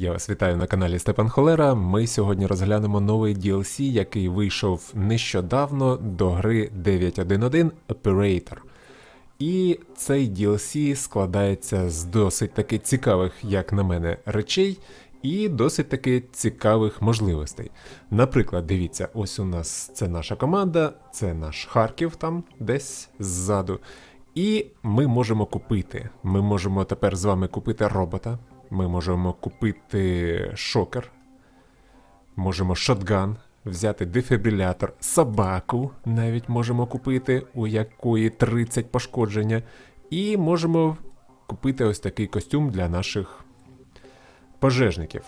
Я вас вітаю на каналі Степан Холера. Ми сьогодні розглянемо новий DLC, який вийшов нещодавно до гри 9.1.1 Operator. І цей DLC складається з досить таки цікавих, як на мене, речей і досить таки цікавих можливостей. Наприклад, дивіться, ось у нас це наша команда, це наш Харків там десь ззаду. І ми можемо купити. Ми можемо тепер з вами купити робота. Ми можемо купити шокер. Можемо шотган, взяти дефібрилятор, собаку навіть можемо купити, у якої 30 пошкодження. І можемо купити ось такий костюм для наших пожежників.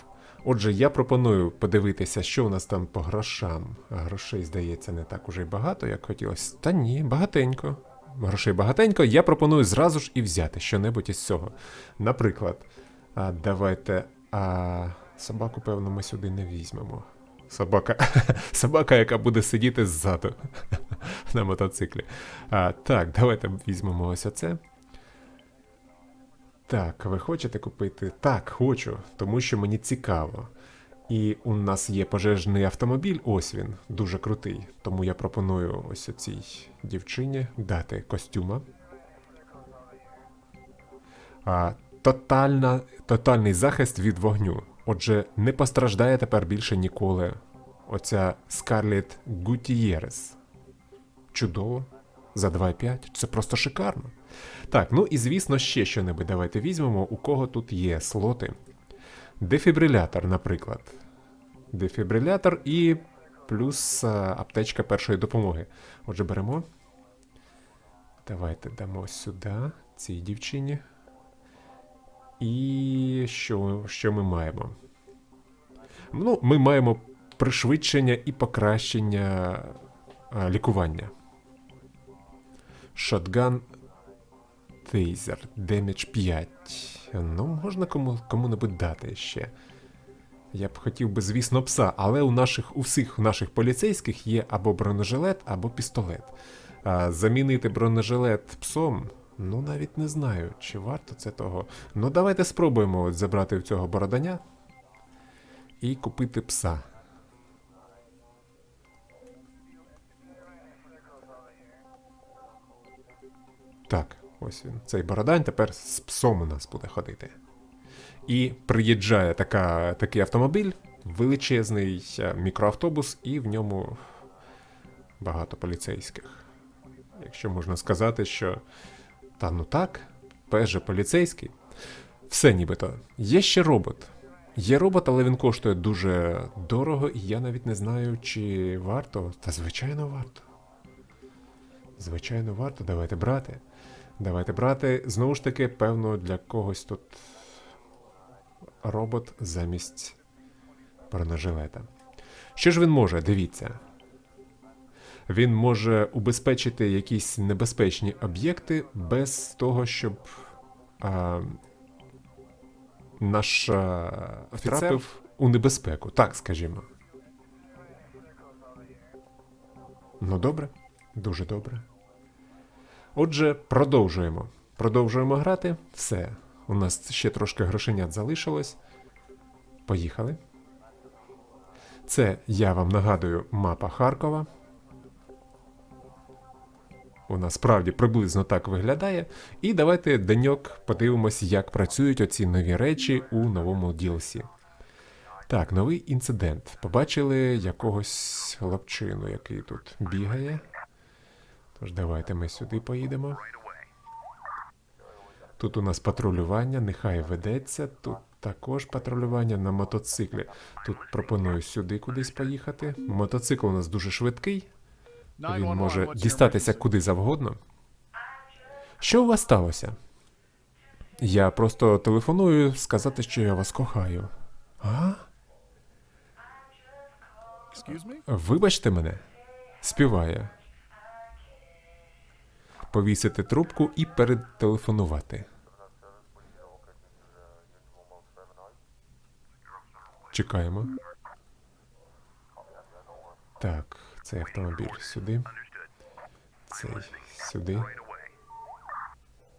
Отже, я пропоную подивитися, що у нас там по грошам. Грошей, здається, не так уже й багато, як хотілося. Та ні, багатенько. Грошей багатенько. Я пропоную зразу ж і взяти щонебудь із цього. Наприклад, а, давайте. А, собаку, певно, ми сюди не візьмемо. Собака, собака, яка буде сидіти ззаду на мотоциклі. А, так, давайте візьмемо ось оце. Так, ви хочете купити? Так, хочу, тому що мені цікаво. І у нас є пожежний автомобіль, ось він, дуже крутий. Тому я пропоную ось цій дівчині дати костюма. А, тотальна, тотальний захист від вогню. Отже, не постраждає тепер більше ніколи. Оця Скарлетт Гутієрес. Чудово. За 2,5. Це просто шикарно. Так, ну і звісно, ще що-небудь давайте візьмемо, у кого тут є слоти. Дефібрилятор, наприклад. Дефібрилятор і плюс а, аптечка першої допомоги. Отже, беремо. Давайте дамо сюди цій дівчині. І що, що ми маємо? Ну, ми маємо пришвидшення і покращення а, лікування. Шотган Тейзер, демедж 5. Ну, можна кому, кому-небудь дати ще. Я б хотів би, звісно, пса, але у наших у всіх наших поліцейських є або бронежилет, або пістолет. А замінити бронежилет псом, ну навіть не знаю, чи варто це того. Ну, давайте спробуємо от забрати в цього бороданя і купити пса. Так, ось він. Цей бородань тепер з псом у нас буде ходити. І приїжджає така, такий автомобіль, величезний е, мікроавтобус, і в ньому багато поліцейських. Якщо можна сказати, що та ну так, же поліцейський. Все нібито. Є ще робот. Є робот, але він коштує дуже дорого, і я навіть не знаю, чи варто. Та звичайно варто. Звичайно, варто. Давайте брати. Давайте брати. Знову ж таки, певно, для когось тут робот замість бронежилета. Що ж він може? Дивіться. Він може убезпечити якісь небезпечні об'єкти без того, щоб а, наш а, офіцер трапив у небезпеку, так скажімо. Ну добре, дуже добре. Отже, продовжуємо. Продовжуємо грати. Все. У нас ще трошки грошенят залишилось. Поїхали. Це, я вам нагадую, мапа Харкова. Вона справді приблизно так виглядає. І давайте деньок подивимось, як працюють оці нові речі у новому DLC. Так, новий інцидент. Побачили якогось хлопчину, який тут бігає. Тож давайте ми сюди поїдемо. Тут у нас патрулювання, нехай ведеться. Тут також патрулювання на мотоциклі. Тут пропоную сюди кудись поїхати. Мотоцикл у нас дуже швидкий. Він може дістатися куди завгодно. Що у вас сталося? Я просто телефоную сказати, що я вас кохаю. А? Вибачте мене, співає. Повісити трубку і перетелефонувати. Чекаємо. Так, цей автомобіль сюди. Цей сюди.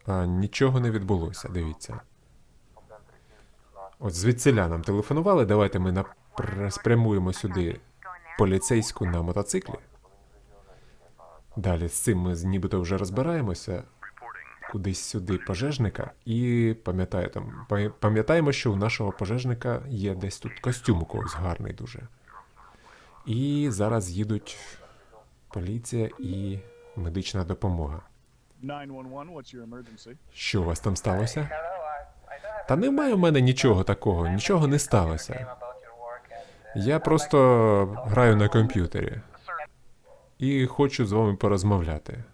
А, нічого не відбулося, дивіться. От звідсіля нам телефонували, давайте ми спрямуємо сюди поліцейську на мотоциклі. Далі з цим ми нібито вже розбираємося. Кудись сюди пожежника, і пам'ятаєте, пам- пам'ятаємо, що у нашого пожежника є десь тут костюм у когось гарний дуже. І зараз їдуть поліція і медична допомога. 911, what's your emergency? Що у вас там сталося? Та немає в мене нічого такого, нічого не сталося. Я просто граю на комп'ютері і хочу з вами порозмовляти.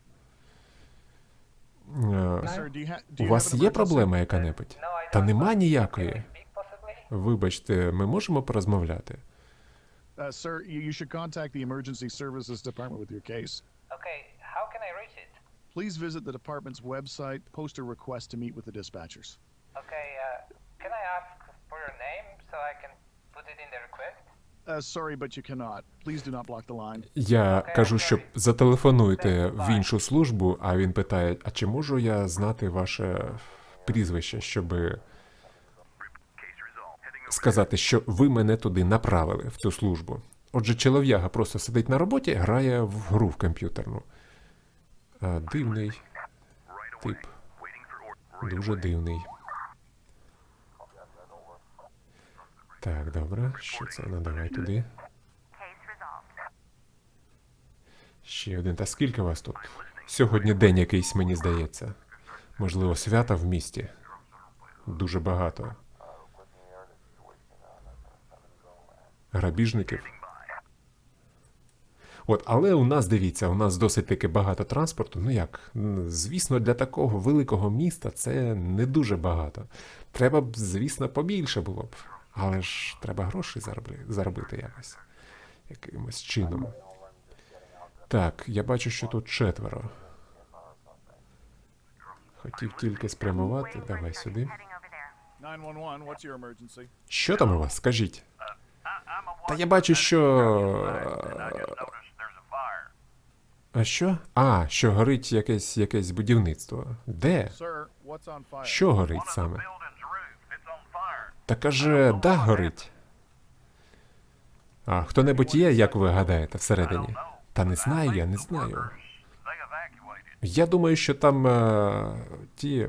Е, У вас є проблема яка-небудь? Та нема ніякої. Вибачте, ми можемо порозмовляти. Uh, sir, you, you should contact the emergency services department with your case. Okay, how can I reach it? Please visit the department's website, post a request to meet with the dispatchers. Okay, uh, can I ask for your name so I can put it in the request? Uh, sorry, but you cannot. Please do not block the line. Я кажу, що зателефонуйте в іншу службу, а він питає: а чи можу я знати ваше прізвище, щоб сказати, що ви мене туди направили в цю службу? Отже, чолов'яга просто сидить на роботі, грає в гру в комп'ютерну. А, дивний тип. Дуже дивний. Так, добре. Що це? Ну, давай туди. Ще один. Та скільки вас тут? Сьогодні день якийсь, мені здається. Можливо, свята в місті. Дуже багато. Грабіжників. От, але у нас, дивіться, у нас досить таки багато транспорту. Ну як, звісно, для такого великого міста це не дуже багато. Треба б, звісно, побільше було б. Але ж треба гроші заробити якось. Якимось чином. Так, я бачу, що тут четверо. Хотів тільки спрямувати. Давай сюди. Heading over there. 911, what's your emergency? Що там у вас? Скажіть. Та я бачу, що. А що? А, що горить якесь якесь будівництво. Де? Що горить саме? Та каже, дах горить. А хто-небудь є, як ви гадаєте, всередині? Та не знаю, я не знаю. Я думаю, що там е, ті е,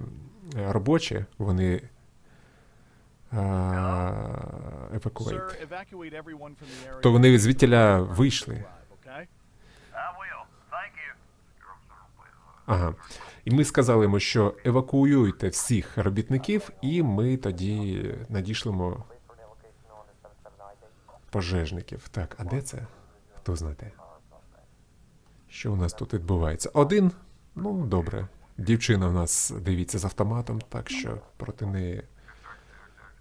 робочі, вони. Е, evacuate. То вони звідтіля вийшли. Ага. І ми сказали йому, що евакуюйте всіх робітників, і ми тоді надішлемо пожежників. Так, а де це? Хто знає? Що у нас тут відбувається? Один? Ну, добре. Дівчина в нас дивіться з автоматом, так що проти неї.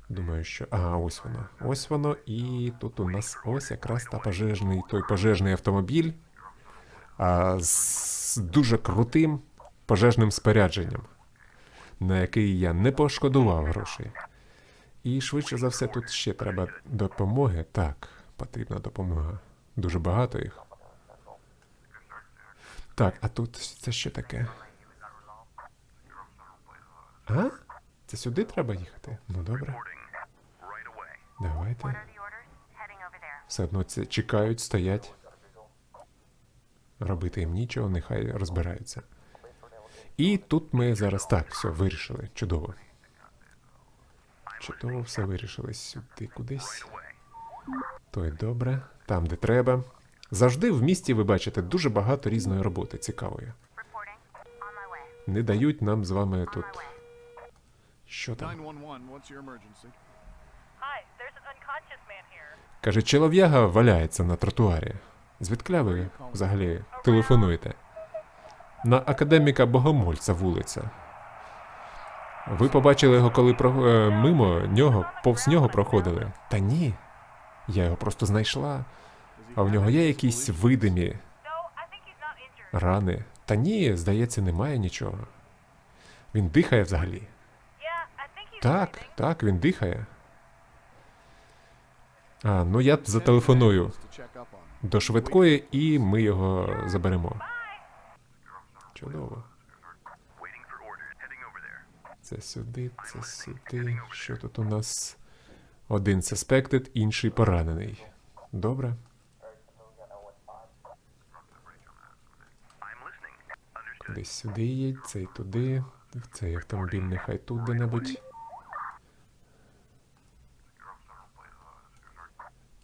Думаю, що. А, ось воно. Ось воно. І тут у нас ось якраз та пожежний, той пожежний автомобіль а, з дуже крутим пожежним спорядженням, на який я не пошкодував грошей. І швидше за все тут ще треба допомоги. Так, потрібна допомога. Дуже багато їх. Так, а тут це що таке? А? Це сюди треба їхати? Ну добре. Давайте. Все одно це чекають, стоять. Робити їм нічого, нехай розбираються. І тут ми зараз так, все, вирішили. Чудово. Чудово все вирішили. Сюди кудись. То й добре. Там, де треба. Завжди в місті ви бачите дуже багато різної роботи, цікавої. Не дають нам з вами тут. Що там? 911, what's your emergency? Hi, there's an unconscious man here. Каже, чолов'яга валяється на тротуарі. Звідкля ви взагалі телефонуєте? На академіка Богомольця вулиця. Ви побачили його, коли про... е, мимо нього, повз нього проходили? Та ні. Я його просто знайшла. А в нього є якісь видимі рани. Та ні, здається, немає нічого. Він дихає взагалі. Так, так, він дихає. А, ну я зателефоную до швидкої, і ми його заберемо. Чудово. Це сюди, це сюди. Що тут у нас? Один suspected, інший поранений. Добре. Десь сюди їдь, цей туди. Цей автомобіль нехай тут де-небудь.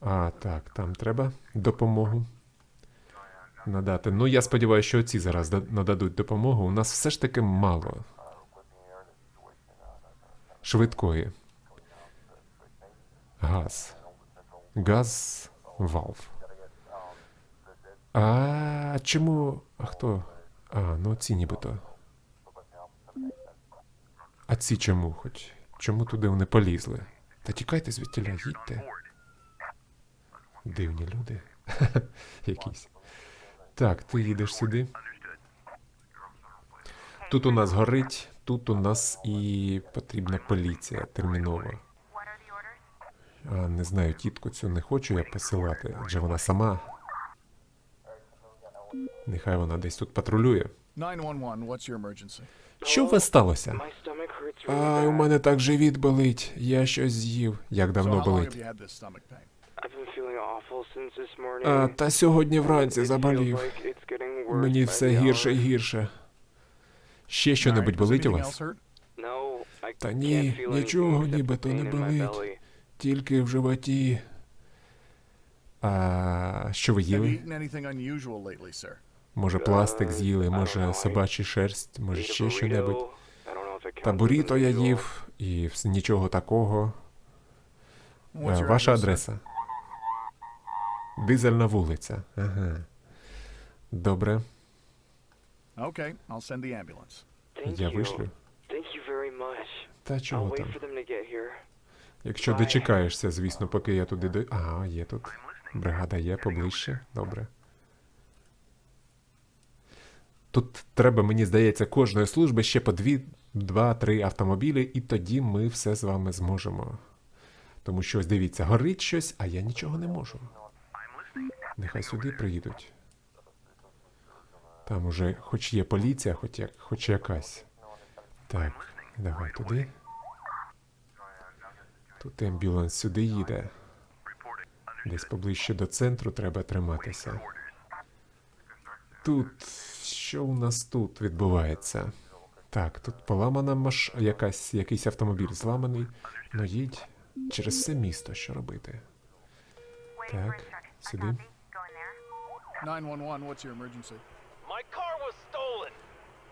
А, так, там треба допомогу надати. Ну, я сподіваюся, що ці зараз нададуть допомогу. У нас все ж таки мало. Швидкої. Газ. Газ валв. А чому. А хто? А, ну ці нібито. А ці чому хоч? Чому туди вони полізли? Та тікайте звідтіля, їдьте. Дивні люди. Якісь. Так, ти їдеш сюди. Тут у нас горить, тут у нас і потрібна поліція orders? А, не знаю, тітку цю не хочу я посилати, адже вона сама. Нехай вона десь тут патрулює. 911, what's your emergency? Що у вас сталося? А, у мене так живіт болить. Я щось з'їв. Як давно болить? А, та сьогодні вранці заболів. like it's getting worse Мені все гірше і гірше. Ще що-небудь does болить у вас? Та can't ні, feel нічого нібито не pain in my болить. belly. Тільки в животі. А що ви їли? Може, пластик Е, з'їли, I don't може, собачий шерсть, може ще що-небудь. Та буріто я їв, і нічого такого. What's Е, your Ваша адреса. Дизельна вулиця. Ага. Добре, Okay, I'll send the ambulance. Thank я you. вишлю. Thank you very much. Та I'll чого wait там? for them to get here. Якщо Bye. дочекаєшся, звісно, поки я туди до. А, є тут. Бригада є поближче. Добре. Тут треба, мені здається, кожної служби ще по дві, два-три автомобілі, і тоді ми все з вами зможемо. Тому що ось дивіться, горить щось, а я нічого не можу. Нехай сюди приїдуть. Там уже хоч є поліція, хоч, як, хоч якась. Так, давай туди. Тут ембюланс сюди їде. Десь поближче до центру треба триматися. Тут. Що у нас тут відбувається? Так, тут поламана маш... якась, якийсь автомобіль зламаний. Ну їдь через все місто, що робити. Так, сюди. copy. Go in there. 911, what's your emergency? My car was stolen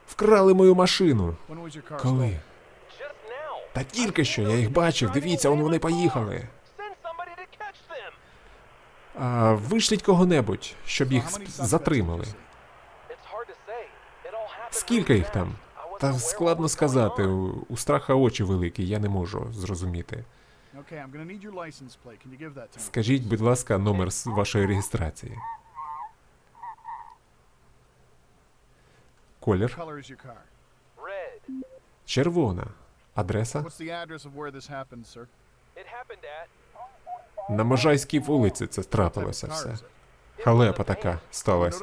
Вкрали мою машину. When was your car Коли? just now. Та тільки що, я їх бачив. Дивіться, он вони поїхали. Send somebody to catch them. А, вишліть кого-небудь, щоб їх сп- затримали. It's hard to say. It all happened Скільки їх там? Та складно сказати. у страха очі великі, я не можу зрозуміти. Скажіть, будь ласка, номер вашої реєстрації. Колір червона. Адреса на Можайській вулиці це трапилося все. Халепа така сталася.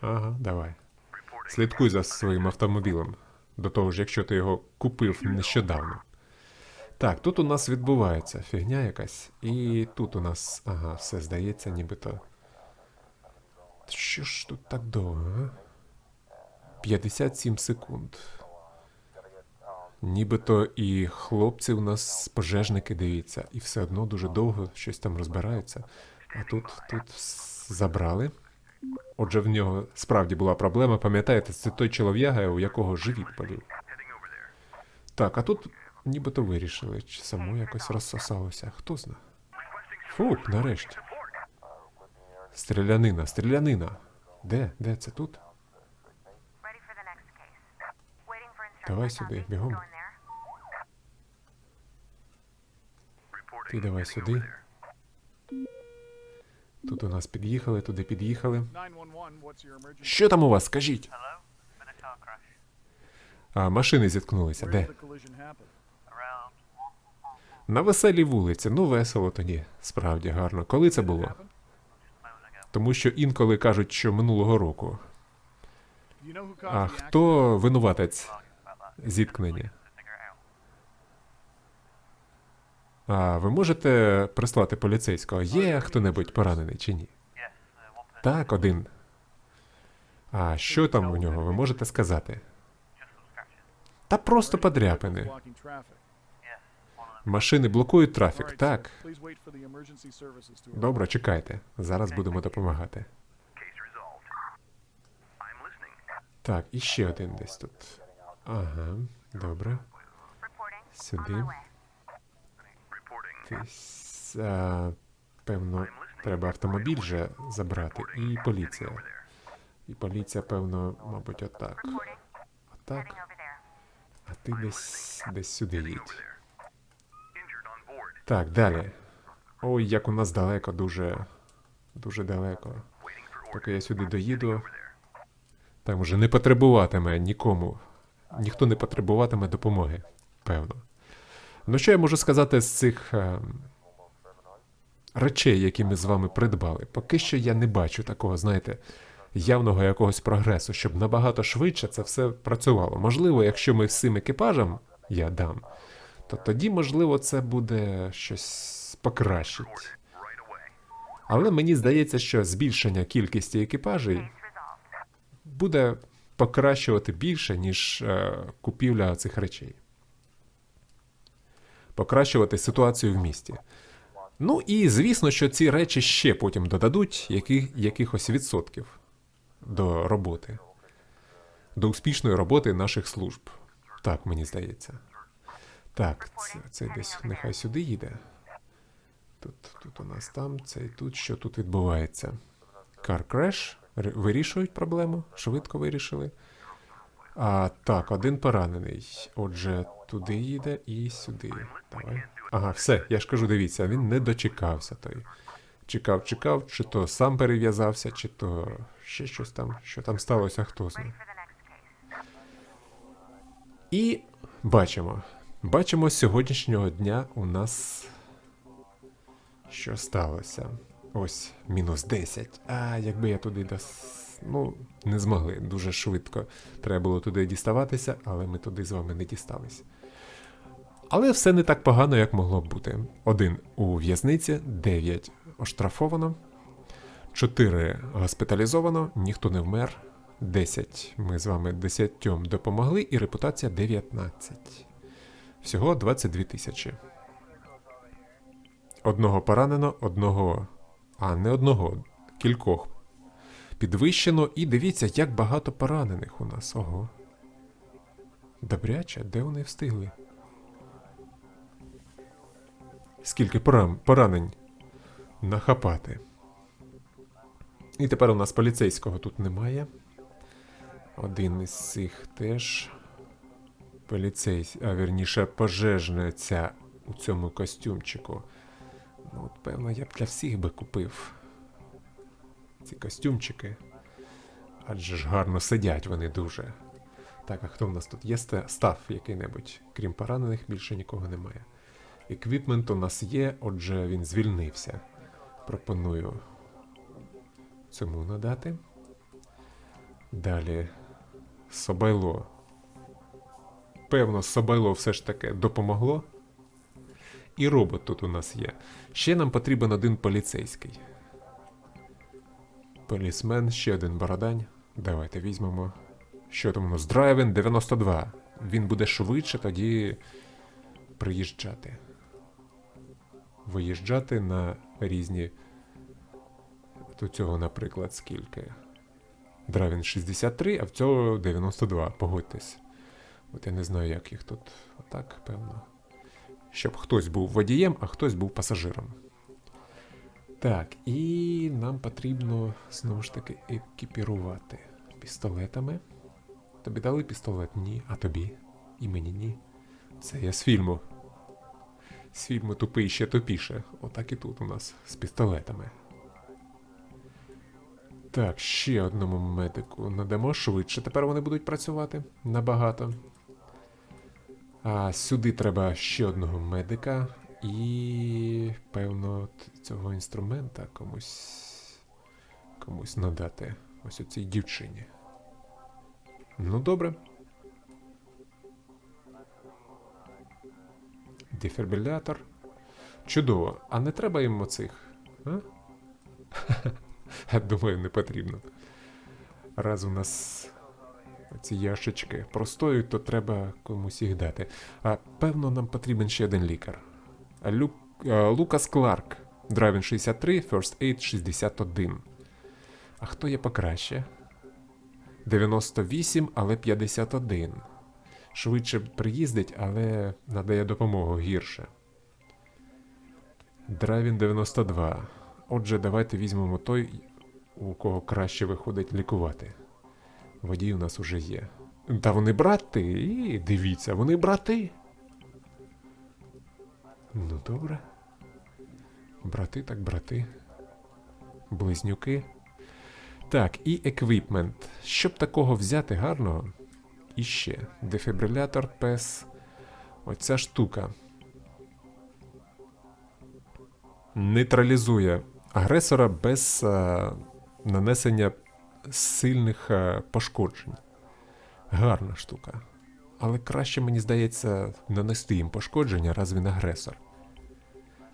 Ага, давай. Слідкуй за своїм автомобілем. До того ж, якщо ти його купив нещодавно. Так, тут у нас відбувається фігня якась. І тут у нас. Ага, все здається, нібито. Що ж тут так довго, а? 57 секунд. Нібито і хлопці у нас пожежники дивіться, і все одно дуже довго щось там розбираються. А тут, тут забрали. Отже, в нього справді була проблема. Пам'ятаєте, це той чолов'яга, у якого живіт болів. Так, а тут нібито вирішили, чи само якось розсосалося. Хто зна? Фух, нарешті. Стрілянина, стрілянина. Де? Де це тут? Давай сюди, бігом. Ти давай сюди. Тут у нас під'їхали, туди під'їхали. 911, what's your emergency? Що там у вас? Скажіть. А, машини зіткнулися. Де? На веселій вулиці. Ну, весело тоді. Справді гарно. Коли це було? Тому що інколи кажуть, що минулого року. А хто винуватець зіткнення. А ви можете прислати поліцейського? Є хто-небудь поранений чи ні? Так, один. А що там у нього, ви можете сказати? Та просто подряпини. Машини блокують трафік, так. Добре, чекайте. Зараз будемо допомагати. Так, і ще один десь тут. Ага, добре. Сюди. А, певно, треба автомобіль вже забрати. І поліція. І поліція, певно, мабуть, отак. Отак. А ти десь десь сюди їдь. Так, далі. Ой, як у нас далеко, дуже. Дуже далеко. Поки я сюди доїду. Там уже не потребуватиме нікому. Ніхто не потребуватиме допомоги, певно. Ну, що я можу сказати з цих е, речей, які ми з вами придбали? Поки що я не бачу такого, знаєте, явного якогось прогресу, щоб набагато швидше це все працювало. Можливо, якщо ми всім екіпажам я дам, то тоді, можливо, це буде щось покращить. Але мені здається, що збільшення кількості екіпажей буде покращувати більше, ніж е, купівля цих речей. Покращувати ситуацію в місті. Ну і звісно, що ці речі ще потім додадуть які, якихось відсотків до роботи, до успішної роботи наших служб. Так, мені здається. Так, це, це десь нехай сюди їде. Тут, тут у нас там, це і тут. Що тут відбувається? Car crash. Вирішують проблему? Швидко вирішили. А, так, один поранений. Отже, туди їде і сюди. Давай. Ага, все, я ж кажу, дивіться, він не дочекався той. Чекав, чекав, чи то сам перев'язався, чи то ще щось там, що там сталося, хто знає. І бачимо. Бачимо, з сьогоднішнього дня у нас що сталося. Ось, мінус 10. А, якби я туди дос... Ну, не змогли. Дуже швидко. Треба було туди діставатися, але ми туди з вами не дістались. Але все не так погано, як могло б бути. Один у в'язниці, 9 оштрафовано, 4 госпіталізовано, ніхто не вмер. 10 ми з вами 10 допомогли, і репутація 19. Всього 22 тисячі. Одного поранено, одного. А, не одного, кількох. Підвищено, і дивіться, як багато поранених у нас. Ого. Добряче, де вони встигли? Скільки порам, поранень нахапати. І тепер у нас поліцейського тут немає. Один із цих теж. Поліцейсь, а вірніше, пожежниця у цьому костюмчику. Ну, от, певно, я б для всіх би купив ці костюмчики. Адже ж гарно сидять вони дуже. Так, а хто в нас тут є? Ста- Став який-небудь. Крім поранених, більше нікого немає. Еквіпмент у нас є, отже, він звільнився. Пропоную цьому надати. Далі Собайло. Певно, Собайло все ж таки допомогло. І робот тут у нас є. Ще нам потрібен один поліцейський. Полісмен, ще один бородань. Давайте візьмемо. Що там у нас? Драйвен 92. Він буде швидше тоді приїжджати. Виїжджати на різні. От цього, наприклад, скільки? Драйвен 63, а в цього 92, погодьтесь. От я не знаю, як їх тут. Отак, певно. Щоб хтось був водієм, а хтось був пасажиром. Так, і нам потрібно знову ж таки екіпірувати пістолетами. Тобі дали пістолет? Ні. А тобі? І мені ні. Це я з фільму. З фільму тупий ще тупіше. Отак і тут у нас з пістолетами. Так, ще одному медику надамо швидше. Тепер вони будуть працювати набагато. А сюди треба ще одного медика і, певно, цього інструмента комусь комусь надати. Ось оцій дівчині. Ну, добре. Дефібрилятор. Чудово. А не треба їм оцих? А? Думаю, не потрібно. Раз у нас ці ящички простоють, то треба комусь їх дати. А певно, нам потрібен ще один лікар. А Лю... а, Лукас Кларк. Драйвін 63, First Aid 61. А хто є покраще? 98, але 51. Швидше приїздить, але надає допомогу гірше. Драйвін 92. Отже, давайте візьмемо той, у кого краще виходить лікувати. Водій у нас уже є. Та вони брати, дивіться, вони брати. Ну, добре. Брати так брати. Близнюки. Так, і еквіпмент. Щоб такого взяти гарного. І ще дефібрилятор, пес. Оця штука. Нейтралізує агресора без е, нанесення сильних е, пошкоджень. Гарна штука. Але краще, мені здається, нанести їм пошкодження, раз він агресор.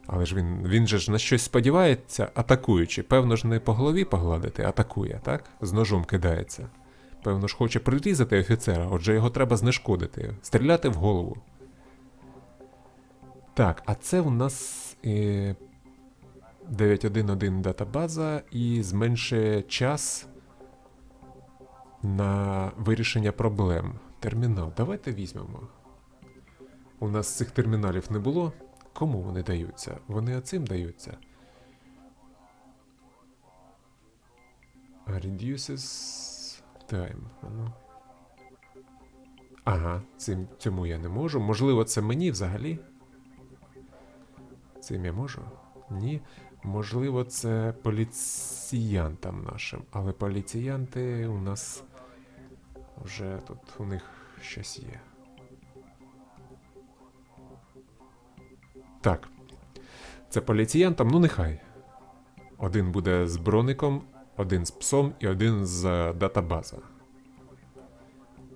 Але ж він, він же ж на щось сподівається, атакуючи. Певно ж не по голові погладити, атакує, так? З ножом кидається. Певно ж хоче прирізати офіцера, отже його треба знешкодити, стріляти в голову. Так, а це у нас е, 9.1.1 датабаза і зменшує час на вирішення проблем. Термінал. Давайте візьмемо. У нас цих терміналів не було. Кому вони даються? Вони оцим даються. Reduces time. Ну. Ага, цим, цьому я не можу. Можливо, це мені взагалі. Цим я можу? Ні. Можливо, це поліціянтам нашим. Але поліціянти у нас вже тут у них щось є. Так. Це поліціянтам, ну нехай. Один буде з броником, один з псом і один з е, датабаза.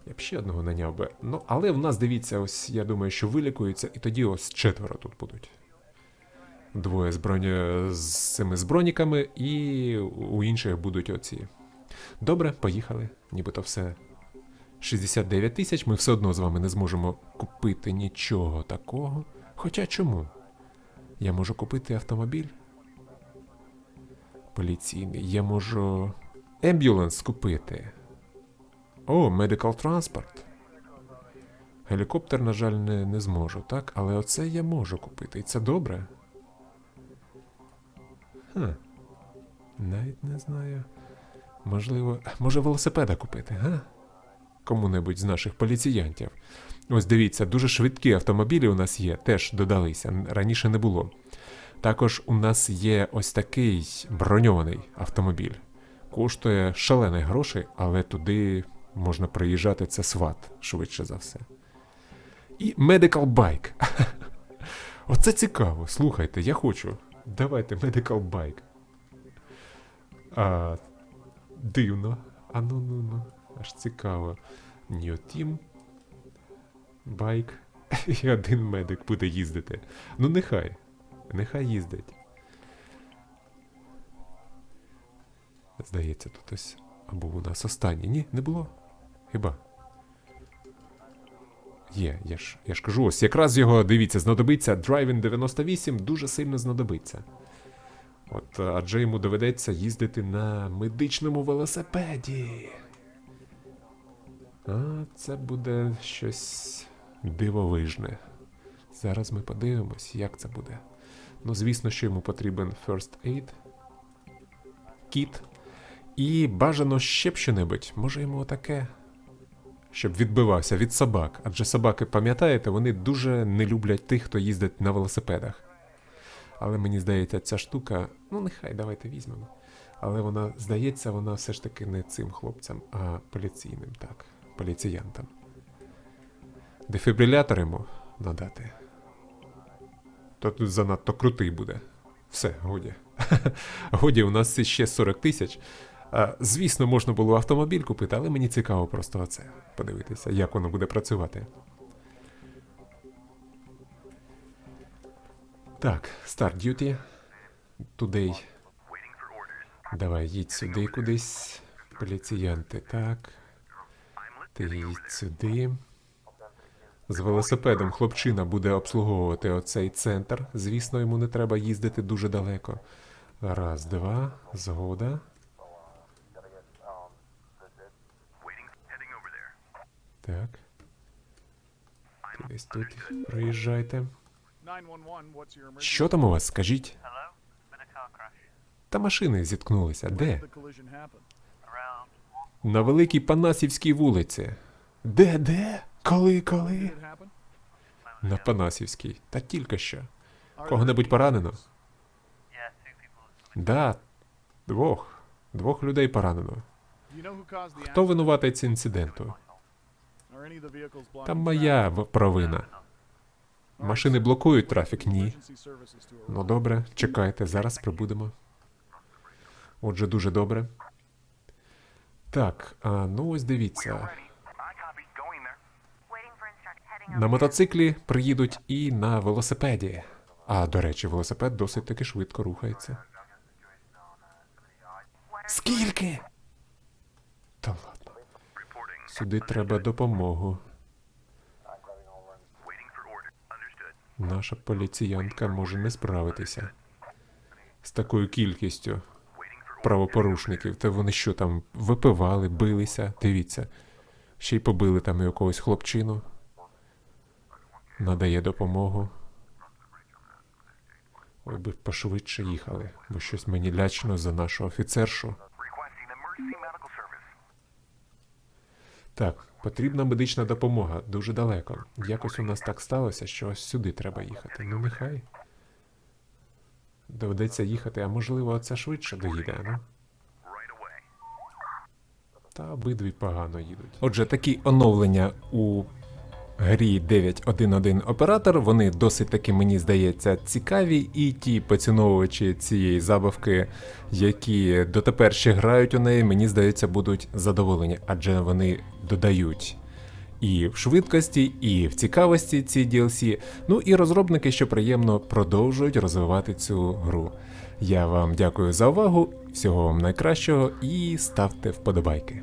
Я б ще одного наняв би. Ну, але в нас, дивіться, ось я думаю, що вилікуються, і тоді ось четверо тут будуть. Двоє з, броні... з цими з броніками, і у інших будуть оці. Добре, поїхали. Нібито все. 69 тисяч, ми все одно з вами не зможемо купити нічого такого. Хоча чому? Я можу купити автомобіль. Поліційний. Я можу. Ембюленс купити. О, Medical Transport. Гелікоптер, на жаль, не, не зможу, так? Але оце я можу купити. І це добре. Хм. Навіть не знаю. Можливо, може велосипеда купити, га? Кому-небудь з наших поліціянтів. Ось дивіться, дуже швидкі автомобілі у нас є, теж додалися, раніше не було. Також у нас є ось такий броньований автомобіль. Коштує шалені гроші, але туди можна приїжджати, це сват, швидше за все. І Medical Bike. Оце цікаво. Слухайте, я хочу. Давайте Medical Bike. Дивно. А ну ну ну. Аж цікаво. Team. Байк. І один медик буде їздити. Ну нехай. Нехай їздить. Здається, тут ось. Або у нас останній. Ні, не було. Хіба? Є, я ж, я ж кажу, ось якраз його, дивіться, знадобиться Driving 98 дуже сильно знадобиться. От, адже йому доведеться їздити на медичному велосипеді. А це буде щось дивовижне. Зараз ми подивимось, як це буде. Ну, звісно, що йому потрібен First Aid, кіт. І бажано ще б що-небудь. Може йому отаке. Щоб відбивався від собак. Адже собаки, пам'ятаєте, вони дуже не люблять тих, хто їздить на велосипедах. Але мені здається, ця штука. Ну, нехай давайте візьмемо. Але вона, здається, вона все ж таки не цим хлопцям, а поліційним, так, поліціянтам. Дефібрилятор йому надати. То тут занадто крутий буде. Все, годі. годі, у нас ще 40 тисяч. Звісно, можна було автомобіль купити, але мені цікаво просто оце. Подивитися, як воно буде працювати. Так, Start Duty. Today. Давай, їдь сюди кудись. Поліціянти, так. Ти сюди. З велосипедом хлопчина буде обслуговувати оцей центр. Звісно, йому не треба їздити дуже далеко. Раз, два, згода. Так. Кудись тут проїжджайте. 911, what's your emergency? Що там у вас, скажіть? Та машини зіткнулися. Де? The collision happened. Around. На великій Панасівській вулиці. Де, де? Коли, коли? На Панасівській. Та тільки що. Кого-небудь поранено? Да, двох. Двох людей поранено. Хто з інциденту? Там моя провина. Машини блокують трафік? Ні. Ну добре, чекайте, зараз прибудемо. Отже, дуже добре. Так, а, ну ось дивіться. На мотоциклі приїдуть і на велосипеді. А, до речі, велосипед досить таки швидко рухається. Скільки? Та ладно. Сюди треба допомогу. Наша поліціянтка може не справитися з такою кількістю правопорушників. Та вони що там випивали, билися? Дивіться. Ще й побили там якогось хлопчину. Надає допомогу. Ой би пошвидше їхали, бо щось мені лячно за нашу офіцершу. Так, потрібна медична допомога дуже далеко. Якось у нас так сталося, що ось сюди треба їхати. Ну нехай. Доведеться їхати, а можливо, це швидше доїде, ну? Та обидві погано їдуть. Отже, такі оновлення у грі 9.1.1 оператор. Вони досить таки, мені здається, цікаві, і ті поціновувачі цієї забавки, які дотепер ще грають у неї, мені здається, будуть задоволені, адже вони додають. І в швидкості, і в цікавості ці DLC. Ну і розробники, що приємно, продовжують розвивати цю гру. Я вам дякую за увагу, всього вам найкращого і ставте вподобайки.